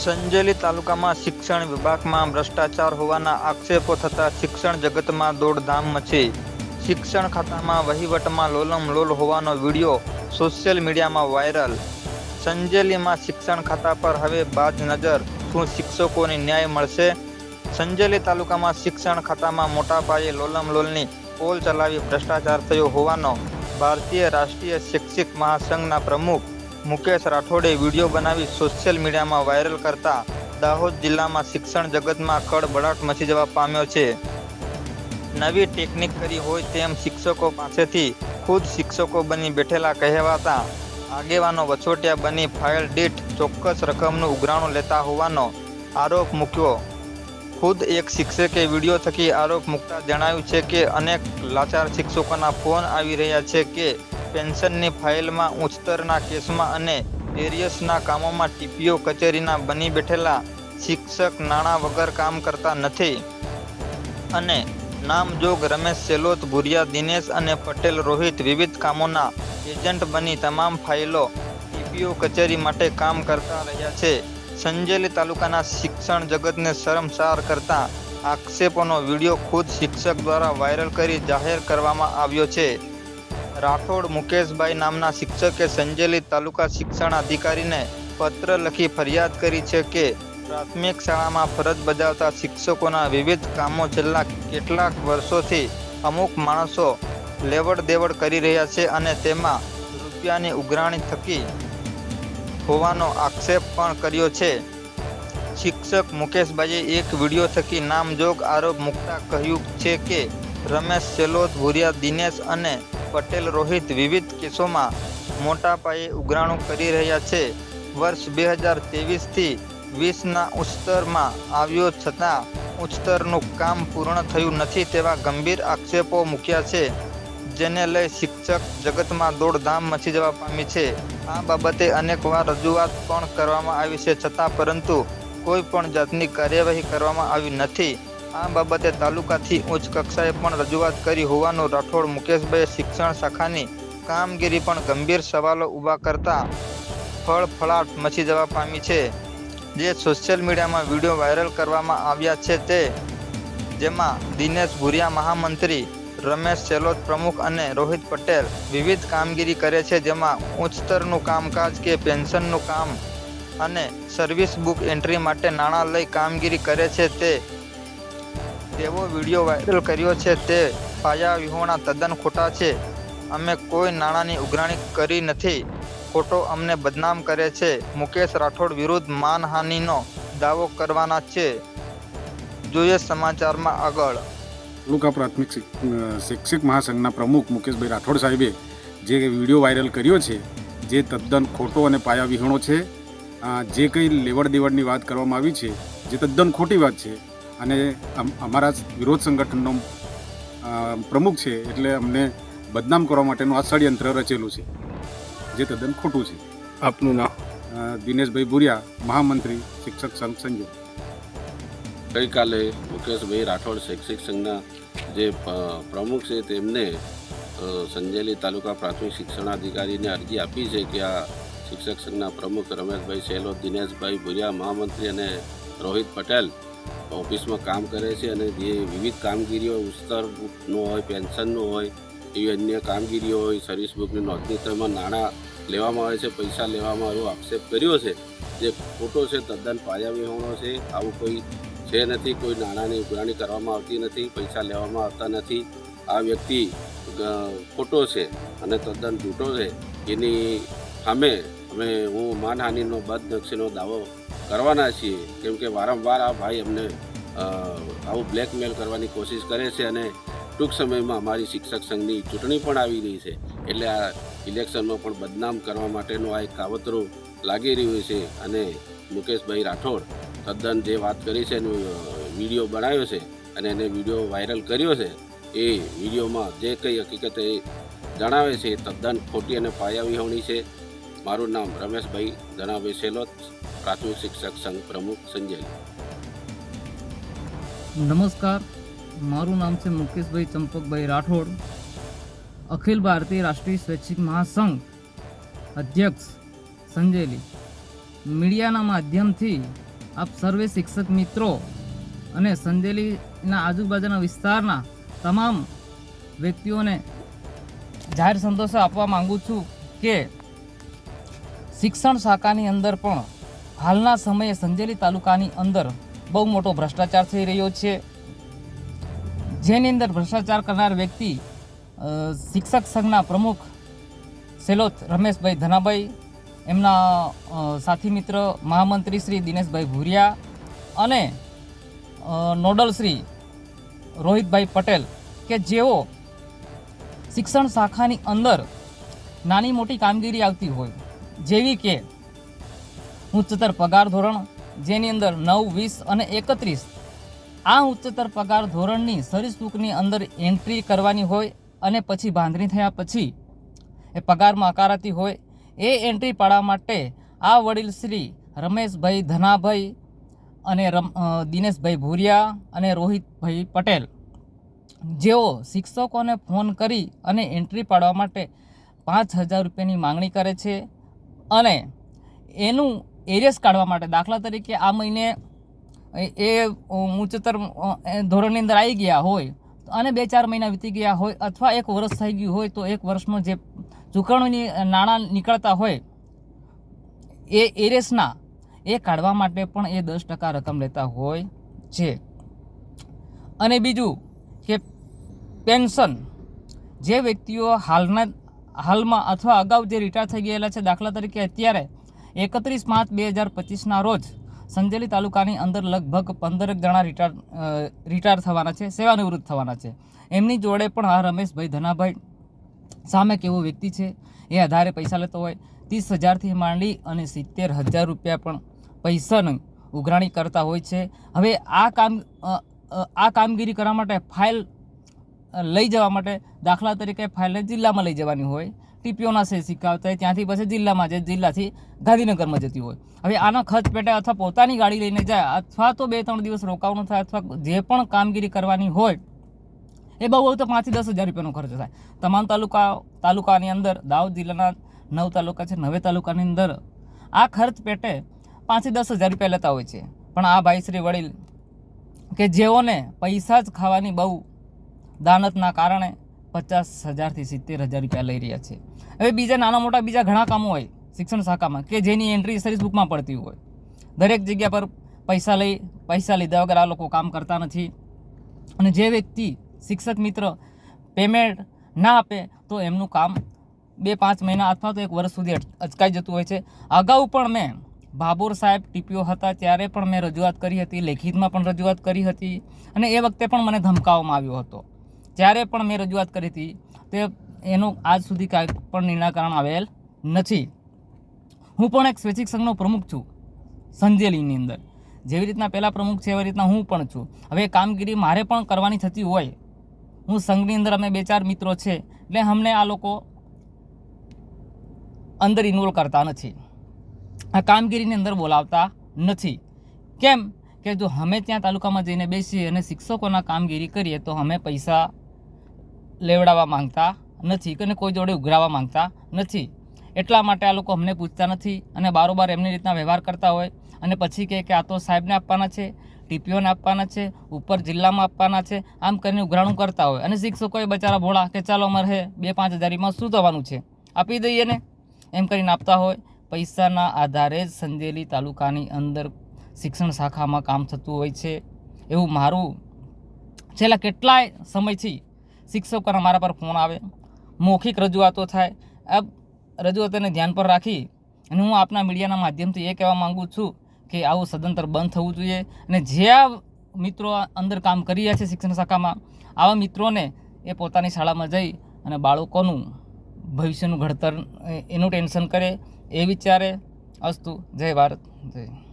સંજેલી તાલુકામાં શિક્ષણ વિભાગમાં ભ્રષ્ટાચાર હોવાના આક્ષેપો થતા શિક્ષણ જગતમાં દોડધામ મચી. શિક્ષણ ખાતામાં વહીવટમાં લોલમ લોલ હોવાનો વીડિયો સોશિયલ મીડિયામાં વાયરલ. સંજેલીમાં શિક્ષણ ખાતા પર હવે બાજ નજર. શું શિક્ષકોને ન્યાય મળશે? સંજેલી તાલુકામાં શિક્ષણ ખાતામાં મોટા પાયે લોલમ લોલની પોલ ચલાવી ભ્રષ્ટાચાર થયો હોવાનો ભારતીય રાષ્ટ્રીય શૈક્ષિક મહાસંઘના પ્રમુખ મુકેશ રાઠોડે વીડિયો બનાવી સોશિયલ મીડિયામાં વાયરલ કરતા દાહોદ જિલ્લામાં શિક્ષણ જગતમાં કડબડાટ મચી જવા પામ્યો છે. નવી ટેકનિક કરી હોય તેમ શિક્ષકો પાસેથી ખુદ શિક્ષકો બની બેઠેલા કહેવાતા આગેવાનો વછોટિયા બની ફાઇલ દીઠ ચોક્કસ રકમનું ઉઘરાણું લેતા હોવાનો આરોપ મૂક્યો. ખુદ એક શિક્ષકે વીડિયો થકી આરોપ મૂકતા જણાવ્યું છે કે અનેક લાચાર શિક્ષકોના ફોન આવી રહ્યા છે કે પેન્શનની ફાઇલમાં ઉચ્ચતરના કેસમાં અને એરિયસના કામોમાં ટીપીઓ કચેરીના બની બેઠેલા શિક્ષક નાણાં વગર કામ કરતા નથી. અને નામજોગ રમેશ સેલોત, ભુરિયા દિનેશ અને પટેલ રોહિત વિવિધ કામોના એજન્ટ બની તમામ ફાઇલો ટીપીઓ કચેરી માટે કામ કરતા રહ્યા છે. સંજેલી તાલુકાના શિક્ષણ જગતને શરમસાર કરતા આક્ષેપોનો વીડિયો ખુદ શિક્ષક દ્વારા વાયરલ કરી જાહેર કરવામાં આવ્યો છે. રાઠોડ મુકેશભાઈ નામના શિક્ષકે સંજેલી તાલુકા શિક્ષણ અધિકારીને પત્ર લખી ફરિયાદ કરી છે કે, પ્રાથમિક શાળામાં ફરજ બજાવતા શિક્ષકોના વિવિધ કામો છેલ્લા કેટલાક વર્ષોથી અમુક માણસો લેવડ દેવડ કરી રહ્યા છે અને તેમાં રૂપિયાની ઉઘરાણી થકી હોવાનો આક્ષેપ પણ કર્યો છે. શિક્ષક મુકેશભાઈએ એક વીડિયો થકી નામજોગ આરોપ મૂકતા કહ્યું છે કે, રમેશ સેલોત ભુરિયા દિનેશ અને પટેલ રોહિત વિવિધ કેસોમાં મોટા પાયે ઉઘરાણું કરી રહ્યા છે. વર્ષ બે હજાર ત્રેવીસથી વીસના ઉચ્ચતરમાં આવ્યો છતાં ઉચ્ચતરનું કામ પૂર્ણ થયું નથી તેવા ગંભીર આક્ષેપો મૂક્યા છે, જેને લઈ શિક્ષક જગતમાં દોડધામ મચી જવા પામી છે. આ બાબતે અનેકવાર રજૂઆત પણ કરવામાં આવી છે છતાં પરંતુ કોઈ પણ જાતની કાર્યવાહી કરવામાં આવી નથી. આ બાબતે તાલુકાથી ઉચ્ચ કક્ષાએ પણ રજૂઆત કરી હોવાનું રાઠોડ મુકેશભાઈએ શિક્ષણ શાખાની કામગીરી પણ ગંભીર સવાલો ઊભા કરતા ફળફળાટ મચી જવા પામી છે. જે સોશિયલ મીડિયામાં વીડિયો વાયરલ કરવામાં આવ્યા છે તે જેમાં દિનેશ ભુરિયા મહામંત્રી, રમેશ સેલોત પ્રમુખ અને રોહિત પટેલ વિવિધ કામગીરી કરે છે જેમાં ઉચ્ચતરનું કામકાજ કે પેન્શનનું કામ અને સર્વિસ બુક એન્ટ્રી માટે નાણાં લઈ કામગીરી કરે છે તે તેવો વીડિયો વાયરલ કર્યો છે તે પાયા વિહોણા તદ્દન ખોટા છે. અમે કોઈ નાણાંની ઉઘરાણી કરી નથી. ખોટો અમને બદનામ કરે છે. મુકેશ રાઠોડ વિરુદ્ધ માનહાનિનો દાવો કરવાના છે. જોઈએ સમાચારમાં આગળ. તાલુકા પ્રાથમિક શિક્ષક મહાસંઘના પ્રમુખ મુકેશભાઈ રાઠોડ સાહેબે જે વીડિયો વાયરલ કર્યો છે, જે તદ્દન ખોટો અને પાયાવિહોણો છે જે કંઈ લેવડ દેવડની વાત કરવામાં આવી છે, જે તદ્દન ખોટી વાત છે અને અમ- અમારા વિરોધ સંગઠનનો પ્રમુખ છે એટલે અમને બદનામ કરવા માટેનું આ ષડયંત્ર રચેલું છે જે તદ્દન ખોટું છે. આપનું નામ? દિનેશભાઈ ભુરિયા મહામંત્રી શિક્ષક સંઘ સંજય ગઈકાલે મુકેશભાઈ રાઠોડ શૈક્ષિક સંઘના જે પ્રમુખ છે તેમને સંજેલી તાલુકા પ્રાથમિક શિક્ષણાધિકારીને અરજી આપી છે કે આ શિક્ષક સંઘના પ્રમુખ રમેશભાઈ સેલો દિનેશભાઈ ભુરિયા મહામંત્રી અને રોહિત પટેલ ઓફિસમાં કામ કરે છે અને જે વિવિધ કામગીરીઓ ઉસ્તરનો હોય, પેન્શનનો હોય, એવી અન્ય કામગીરીઓ હોય, સર્વિસ બુકની નોંધણીમાં નાણાં લેવામાં આવે છે, પૈસા લેવામાં એવો આક્ષેપ કર્યો છે. જે ખોટો છે, તદ્દન પાયાવિહોણો છે. આવું કોઈ છે નથી, કોઈ નાણાંની ઉઘરાણી કરવામાં આવતી નથી, પૈસા લેવામાં આવતા નથી. આ વ્યક્તિ ખોટો છે અને તદ્દન જૂઠો છે. એની સામે અમે, હું માનહાનિનો બદ નક્ષીનો દાવો કરવાના છીએ. કેમ કે વારંવાર આ ભાઈ અમને આવું બ્લેકમેલ કરવાની કોશિશ કરે છે અને ટૂંક સમયમાં અમારી શિક્ષક સંઘની ચૂંટણી પણ આવી રહી છે. એટલે આ ઇલેક્શનમાં પણ બદનામ કરવા માટેનું આ એક કાવતરું લાગી રહ્યું છે અને મુકેશભાઈ રાઠોડ તદ્દન જે વાત કરી છે એનો વીડિયો બનાવ્યો છે અને એને વીડિયો વાયરલ કર્યો છે, એ વિડીયોમાં જે કંઈ હકીકત એ જણાવે છે એ તદ્દન ખોટી અને પાયાવિહોણી છે. મારું નામ રમેશભાઈ જણાવે સેલોત પ્રાથમિક શિક્ષક સંઘ પ્રમુખ સંજય. નમસ્કાર. મારું નામ છે મુકેશભાઈ ચંપકભાઈ રાઠોડ. અખિલ ભારતીય રાષ્ટ્રીય સ્વૈચ્છિક મહાસંઘ અધ્યક્ષ સંજયલી. મીડિયાના માધ્યમથી આપ સર્વે શિક્ષક મિત્રો અને સંજેલીના આજુબાજુના વિસ્તારના તમામ વ્યક્તિઓને જાહેર સંતોષ આપવા માગું છું કે શિક્ષણ શાખાની અંદર પણ હાલના સમયે સંજેલી તાલુકાની અંદર બહુ મોટો ભ્રષ્ટાચાર થઈ રહ્યો છે. જેની અંદર ભ્રષ્ટાચાર કરનાર વ્યક્તિ શિક્ષક સંઘના પ્રમુખ સેલોત રમેશભાઈ ધનાભાઈ, એમના સાથી મિત્ર મહામંત્રી શ્રી દિનેશભાઈ ભુરિયા અને નોડલ શ્રી રોહિતભાઈ પટેલ કે જેઓ શિક્ષણ શાખાની અંદર નાની મોટી કામગીરી આવતી હોય, જેવી કે ઉચ્ચતર પગાર ધોરણ, જેની અંદર નવ, વીસ અને એકત્રીસ. આ ઉચ્ચતર પગાર ધોરણની સરીસૂકની અંદર એન્ટ્રી કરવાની હોય અને પછી બાંધણી થયા પછી એ પગારમાં આકારાતી હોય, એ એન્ટ્રી પાડવા માટે આ વડીલ શ્રી રમેશભાઈ ધનાભાઈ અને રમ દિનેશભાઈ ભૂરિયા અને રોહિતભાઈ પટેલ. જેઓ શિક્ષકોને ફોન કરી અને એન્ટ્રી પાડવા માટે પાંચ હજાર રૂપિયાની માંગણી કરે છે અને એનું એરિયસ કાઢવા માટે. દાખલા તરીકે આ મહિને એ- ઉચ્ચતર ધોરણની અંદર આવી ગયા હોય, અને બે ચાર મહિના વીતી ગયા હોય, અથવા એક વર્ષ થઈ ગયું હોય, તો એક વર્ષનો જે ચૂકવણીની નાણાં નીકળતા હોય, એ એરેસના એ કાઢવા માટે પણ એ દસ ટકા રકમ લેતા હોય છે. અને બીજું કે પેન્શન, જે વ્યક્તિઓ હાલના, હાલમાં અથવા અગાઉ જે રિટાયર થઈ ગયેલા છે, દાખલા તરીકે અત્યારે એકત્રીસ પાંચ બે હજાર પચીસના રોજ સંજેલી તાલુકાની અંદર લગભગ પંદરેક જણા રિટાયર રિટાયર થવાના છે, સેવાનિવૃત્ત થવાના છે. એમની જોડે પણ આ રમેશભાઈ ધનાભાઈ સામે કેવો વ્યક્તિ છે, એ આધારે પૈસા લેતો હોય. ત્રીસ હજારથી માંડી અને સિત્તેર હજાર રૂપિયા પણ પૈસાની ઉઘરાણી કરતા હોય છે. હવે આ કામ આ કામગીરી કરવા માટે ફાઇલ લઈ જવા માટે દાખલા તરીકે ફાઇલને જિલ્લામાં લઈ જવાની હોય, ટીપીઓના સે શીખવતા હોય, ત્યાંથી પછી જિલ્લામાં જે જિલ્લાથી ગાંધીનગરમાં જતી હોય. હવે આના ખર્ચ પેટે અથવા પોતાની ગાડી લઈને જાય અથવા તો બે ત્રણ દિવસ રોકાવાનું થાય અથવા જે પણ કામગીરી કરવાની હોય, એ બહુ હોય તો પાંચથી દસ હજાર રૂપિયાનો ખર્ચ થાય. તમામ તાલુકા, તાલુકાની અંદર, દાહોદ જિલ્લાના નવ તાલુકા છે, નવે તાલુકાની અંદર, આ ખર્ચ પેટે પાંચથી દસ હજાર રૂપિયા લેતા હોય છે. પણ આ ભાઈશ્રી વડીલ કે જેઓને પૈસા જ ખાવાની બહુ દાનતના કારણે પચાસ હજારથી સિત્તેર હજાર રૂપિયા લઈ રહ્યા છે. હવે બીજા નાના મોટા બીજા ઘણા કામો હોય, શિક્ષણ શાખામાં, કે જેની એન્ટ્રી સર્વિસ બુકમાં પડતી હોય. દરેક જગ્યા પર પૈસા લઈ, પૈસા લીધા વગર આ લોકો કામ કરતા નથી. અને જે વ્યક્તિ શિક્ષક મિત્ર પેમેન્ટ ના આપે, તો એમનું કામ બે પાંચ મહિના અથવા તો એક વર્ષ સુધી અચકાઈ જતું હોય છે. અગાઉ પણ મેં ભાભોર સાહેબ ટીપીઓ હતા, ત્યારે પણ મેં રજૂઆત કરી હતી, લેખિતમાં પણ રજૂઆત કરી હતી. અને એ વખતે પણ મને ધમકાવવામાં આવ્યો હતો. ત્યારે પણ મેં રજૂઆત કરી હતી, તે એનું આજ સુધી કાંઈ પણ નિરાકરણ આવેલ નથી. હું પણ એક સ્વૈચ્છિક સંઘનો પ્રમુખ છું, સંજેલીની અંદર. જેવી રીતના પહેલાં પ્રમુખ છે એવી રીતના હું પણ છું. હવે કામગીરી મારે પણ કરવાની થતી હોય. હું સંઘની અંદર અમે બે ચાર મિત્રો છે, એટલે અમને આ લોકો અંદર ઇન્વોલ્વ કરતા નથી. આ કામગીરીની અંદર બોલાવતા નથી. કેમ? કે જો અમે ત્યાં તાલુકામાં જઈને બેસીએ અને શિક્ષકોના કામગીરી કરીએ, તો અમે પૈસા લેવડાવવા માંગતા નથી કે કોઈ જોડે ઉઘરાવવા માંગતા નથી. એટલા માટે આ લોકો અમને પૂછતા નથી અને બારોબાર એમની રીતના વ્યવહાર કરતા હોય અને પછી કહે કે આ તો સાહેબને આપવાના છે, ટીપીઓને આપવાના છે, ઉપર જિલ્લામાં આપવાના છે, આમ કરીને ઉઘરાણું કરતા હોય. અને શિક્ષકોએ બચારા ભોળા કે ચાલો અમારે બે પાંચ હજારીમાં શું થવાનું છે? આપી દઈએ ને? એમ કરીને આપતા હોય. પૈસાના આધારે જ સંજેલી તાલુકાની અંદર શિક્ષણ શાખામાં કામ થતું હોય છે. એવું મારું છેલ્લા કેટલાય સમયથી શિક્ષકોના મારા પર ફોન આવે, મૌખિક રજૂઆતો થાય. આ રજૂઆતોને ધ્યાન પર રાખી અને હું આપના મીડિયાના માધ્યમથી એ કહેવા માગું છું કે આવું સદંતર બંધ થવું જોઈએ અને જે આ મિત્રો અંદર કામ કરી રહ્યા છે શિક્ષણ શાખામાં, આવા મિત્રોને એ પોતાની શાળામાં જઈ અને બાળકોનું ભવિષ્યનું ઘડતર એનું ટેન્શન કરે, એ વિચારે. અસ્તુ, જય ભારત, જય